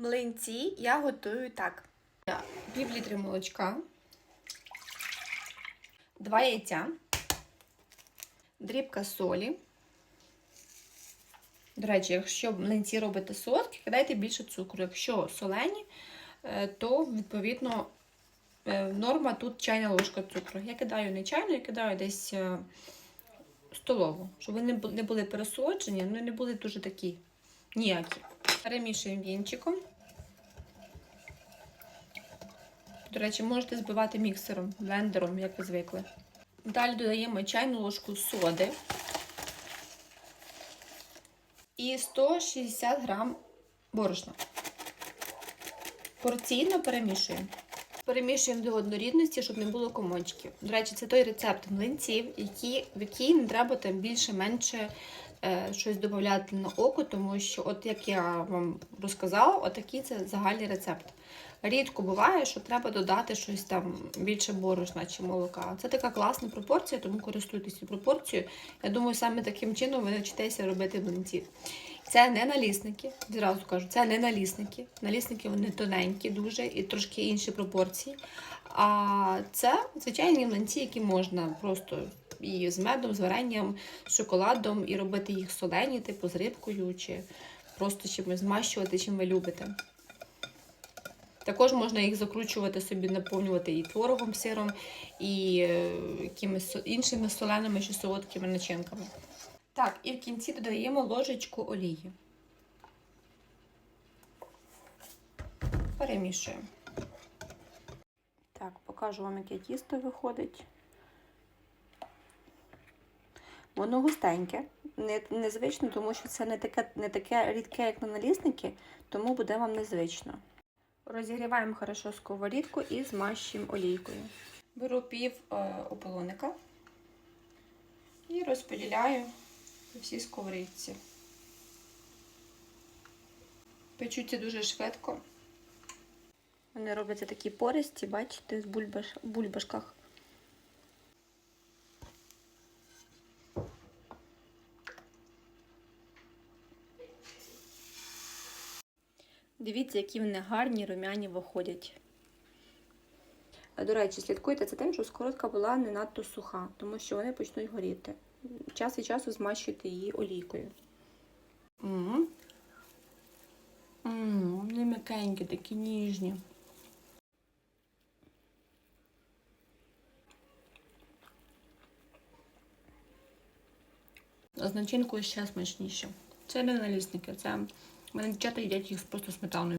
Млинці я готую так. Пів літри молочка, два яйця, дрібка солі. До речі, якщо млинці робите солодкі, кидайте більше цукру. Якщо солені, е, то відповідно е, норма тут чайна ложка цукру. Я кидаю не чайну, я кидаю десь е, столову, щоб вони не були пересолоджені, ну і не були дуже такі ніякі. Перемішуємо вінчиком. До речі, можете збивати міксером, блендером, як ви звикли. Далі додаємо чайну ложку соди і 160 грам борошна. Порційно перемішуємо. Перемішуємо до однорідності, щоб не було комочків. До речі, це той рецепт млинців, які, в який не треба там більше-менше е, щось додати на око, тому що, от як я вам розказала, отакий це загальний рецепт. Рідко буває, що треба додати щось там більше борошна чи молока. Це така класна пропорція, тому користуйтесь цією пропорцією. Я думаю, саме таким чином ви навчитеся робити млинці. Це не налісники, зразу кажу, це не налісники. Налісники вони тоненькі, дуже і трошки інші пропорції. А це звичайні млинці, які можна просто і з медом, з варенням, з шоколадом, і робити їх солені, типу з рибкою, чи просто чимось змащувати, чим ви любите. Також можна їх закручувати собі, наповнювати і творогом, сиром, і е, якимись іншими соленими чи солодкими начинками. Так, і в кінці додаємо ложечку олії. Перемішуємо. Так, покажу вам, яке тісто виходить. Воно густеньке, незвично, тому що це не таке, не таке рідке, як на налісники, тому буде вам незвично. Розігріваємо хорошо сковорідку і змащуємо олійкою. Беру пів е, ополоника і розподіляю по всій сковорідці. Печуться дуже швидко. Вони робляться такі пористі, бачите, в бульбаш, бульбашках. Дивіться, які вони гарні, румяні виходять. До речі, слідкуйте за тим, щоб скоротка була не надто суха, тому що вони почнуть горіти. Час від часу змащуйте її олійкою. Вони м'якенькі, такі ніжні. А з начинкою ще смачніше. Це не налісники, це в мене дівчата їдять їх просто сметаною.